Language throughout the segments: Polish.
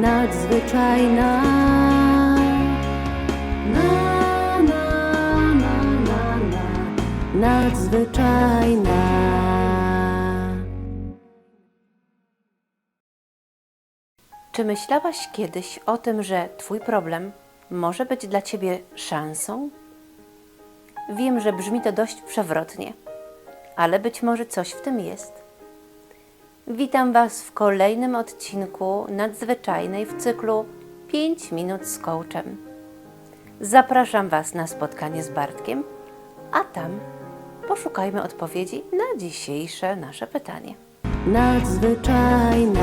nadzwyczajna. Na, na, na, na, na, nadzwyczajna. Czy myślałaś kiedyś o tym, że Twój problem może być dla Ciebie szansą? Wiem, że brzmi to dość przewrotnie, ale być może coś w tym jest. Witam Was w kolejnym odcinku nadzwyczajnej w cyklu 5 minut z coachem. Zapraszam Was na spotkanie z Bartkiem, a tam poszukajmy odpowiedzi na dzisiejsze nasze pytanie. Nadzwyczajna.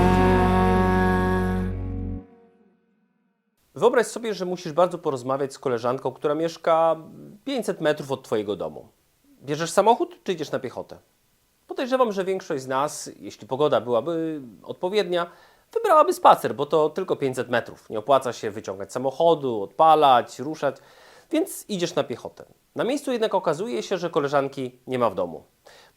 Wyobraź sobie, że musisz bardzo porozmawiać z koleżanką, która mieszka 500 metrów od Twojego domu. Bierzesz samochód czy idziesz na piechotę? Podejrzewam, że większość z nas, jeśli pogoda byłaby odpowiednia, wybrałaby spacer, bo to tylko 500 metrów. Nie opłaca się wyciągać samochodu, odpalać, ruszać, więc idziesz na piechotę. Na miejscu jednak okazuje się, że koleżanki nie ma w domu.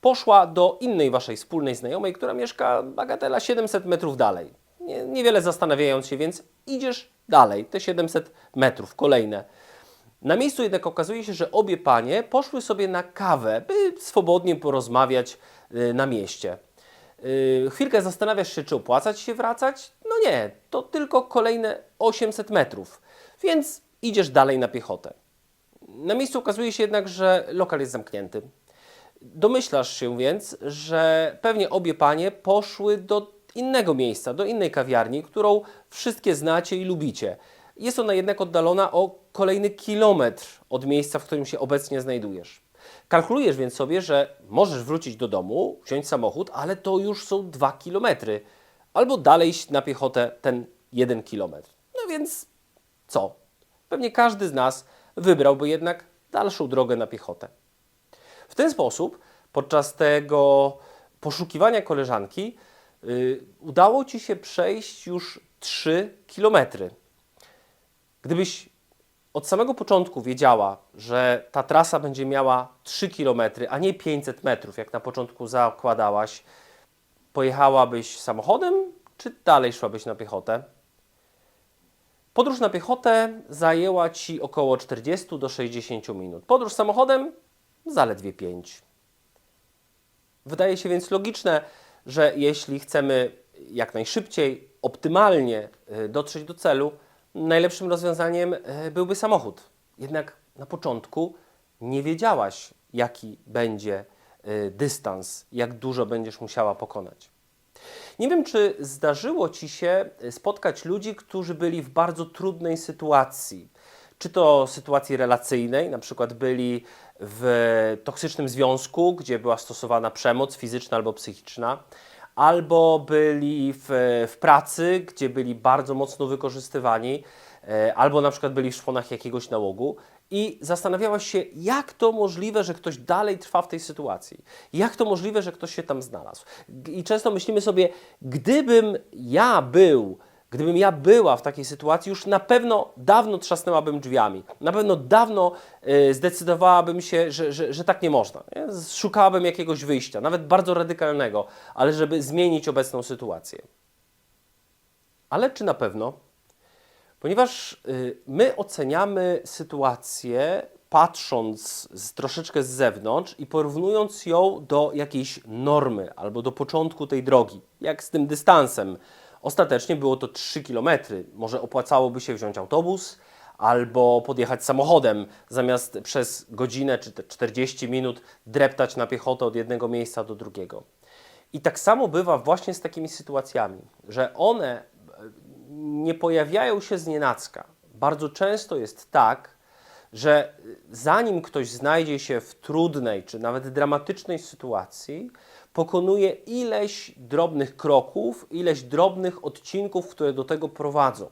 Poszła do innej waszej wspólnej znajomej, która mieszka bagatela 700 metrów dalej. Nie, niewiele zastanawiając się, więc idziesz dalej, te 700 metrów, kolejne. Na miejscu jednak okazuje się, że obie panie poszły sobie na kawę, by swobodnie porozmawiać na mieście. Y, Chwilkę zastanawiasz się, czy opłacać się wracać? No nie, to tylko kolejne 800 metrów, więc idziesz dalej na piechotę. Na miejscu okazuje się jednak, że lokal jest zamknięty. Domyślasz się więc, że pewnie obie panie poszły do innego miejsca, do innej kawiarni, którą wszystkie znacie i lubicie. Jest ona jednak oddalona o kolejny kilometr od miejsca, w którym się obecnie znajdujesz. Kalkulujesz więc sobie, że możesz wrócić do domu, wziąć samochód, ale to już są dwa kilometry. Albo dalej iść na piechotę ten jeden kilometr. No więc co? Pewnie każdy z nas wybrałby jednak dalszą drogę na piechotę. W ten sposób, podczas tego poszukiwania koleżanki, y, udało Ci się przejść już 3 kilometry. Gdybyś od samego początku wiedziała, że ta trasa będzie miała 3 km, a nie 500 metrów, jak na początku zakładałaś, pojechałabyś samochodem, czy dalej szłabyś na piechotę? Podróż na piechotę zajęła Ci około 40 do 60 minut. Podróż samochodem zaledwie 5. Wydaje się więc logiczne, że jeśli chcemy jak najszybciej, optymalnie y, dotrzeć do celu, najlepszym rozwiązaniem y, byłby samochód. Jednak na początku nie wiedziałaś, jaki będzie y, dystans, jak dużo będziesz musiała pokonać. Nie wiem, czy zdarzyło Ci się spotkać ludzi, którzy byli w bardzo trudnej sytuacji. Czy to sytuacji relacyjnej, na przykład byli w toksycznym związku, gdzie była stosowana przemoc fizyczna albo psychiczna, albo byli w, w pracy, gdzie byli bardzo mocno wykorzystywani, e, albo na przykład byli w szponach jakiegoś nałogu i zastanawiałaś się, jak to możliwe, że ktoś dalej trwa w tej sytuacji? Jak to możliwe, że ktoś się tam znalazł? I często myślimy sobie, gdybym ja był, gdybym ja była w takiej sytuacji, już na pewno dawno trzasnęłabym drzwiami. Na pewno dawno y, zdecydowałabym się, że, że, że tak nie można. Szukałabym jakiegoś wyjścia, nawet bardzo radykalnego, ale żeby zmienić obecną sytuację. Ale czy na pewno? Ponieważ y, my oceniamy sytuację patrząc z, troszeczkę z zewnątrz i porównując ją do jakiejś normy albo do początku tej drogi, jak z tym dystansem. Ostatecznie było to 3 km. Może opłacałoby się wziąć autobus albo podjechać samochodem, zamiast przez godzinę czy te 40 minut dreptać na piechotę od jednego miejsca do drugiego. I tak samo bywa właśnie z takimi sytuacjami, że one nie pojawiają się z nienacka. Bardzo często jest tak, że zanim ktoś znajdzie się w trudnej czy nawet dramatycznej sytuacji, pokonuje ileś drobnych kroków, ileś drobnych odcinków, które do tego prowadzą.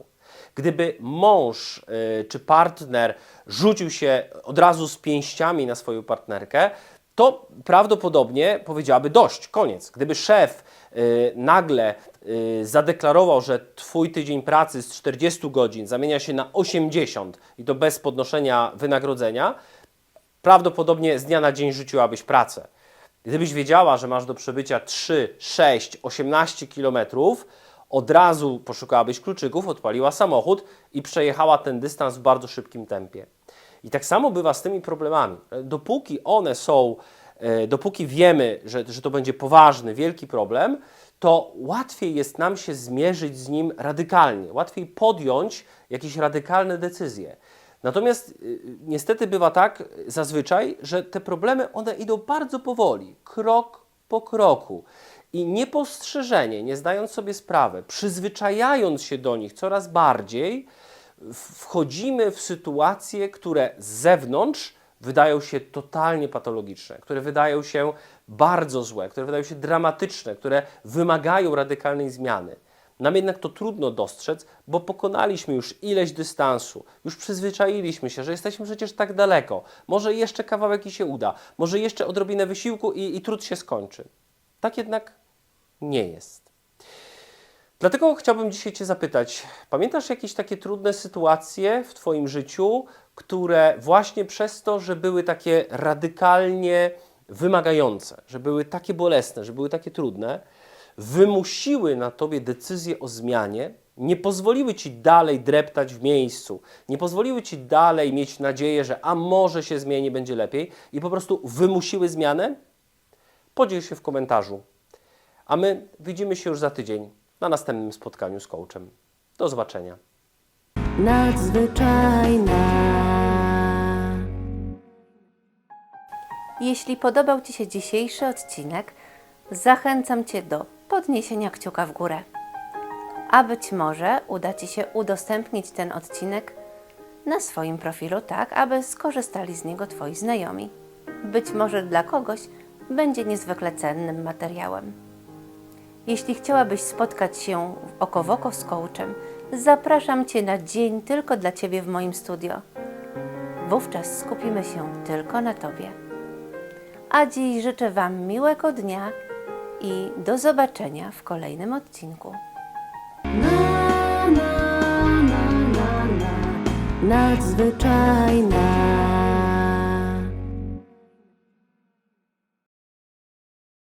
Gdyby mąż y, czy partner rzucił się od razu z pięściami na swoją partnerkę, to prawdopodobnie powiedziałaby dość, koniec. Gdyby szef y, nagle y, zadeklarował, że twój tydzień pracy z 40 godzin zamienia się na 80 i to bez podnoszenia wynagrodzenia, prawdopodobnie z dnia na dzień rzuciłabyś pracę. Gdybyś wiedziała, że masz do przebycia 3, 6, 18 kilometrów, od razu poszukałabyś kluczyków, odpaliła samochód i przejechała ten dystans w bardzo szybkim tempie. I tak samo bywa z tymi problemami. Dopóki one są, e, dopóki wiemy, że, że to będzie poważny, wielki problem, to łatwiej jest nam się zmierzyć z nim radykalnie, łatwiej podjąć jakieś radykalne decyzje. Natomiast y, niestety bywa tak zazwyczaj, że te problemy one idą bardzo powoli, krok po kroku. I niepostrzeżenie, nie zdając sobie sprawy, przyzwyczajając się do nich coraz bardziej, wchodzimy w sytuacje, które z zewnątrz wydają się totalnie patologiczne, które wydają się bardzo złe, które wydają się dramatyczne, które wymagają radykalnej zmiany. Nam jednak to trudno dostrzec, bo pokonaliśmy już ileś dystansu, już przyzwyczailiśmy się, że jesteśmy przecież tak daleko. Może jeszcze kawałek i się uda, może jeszcze odrobinę wysiłku i, i trud się skończy. Tak jednak nie jest. Dlatego chciałbym dzisiaj Cię zapytać, pamiętasz jakieś takie trudne sytuacje w Twoim życiu, które właśnie przez to, że były takie radykalnie wymagające, że były takie bolesne, że były takie trudne, wymusiły na Tobie decyzję o zmianie, nie pozwoliły Ci dalej dreptać w miejscu, nie pozwoliły Ci dalej mieć nadzieję, że a może się zmieni, będzie lepiej i po prostu wymusiły zmianę? Podziel się w komentarzu. A my widzimy się już za tydzień na następnym spotkaniu z coachem. Do zobaczenia. nadzwyczajna. Jeśli podobał Ci się dzisiejszy odcinek, zachęcam Cię do podniesienia kciuka w górę. A być może uda Ci się udostępnić ten odcinek na swoim profilu, tak aby skorzystali z niego Twoi znajomi. Być może dla kogoś będzie niezwykle cennym materiałem. Jeśli chciałabyś spotkać się oko w oko z coachem, zapraszam Cię na dzień tylko dla Ciebie w moim studio. Wówczas skupimy się tylko na Tobie. A dziś życzę Wam miłego dnia i do zobaczenia w kolejnym odcinku. Na, na, na, na, na. Nadzwyczajna.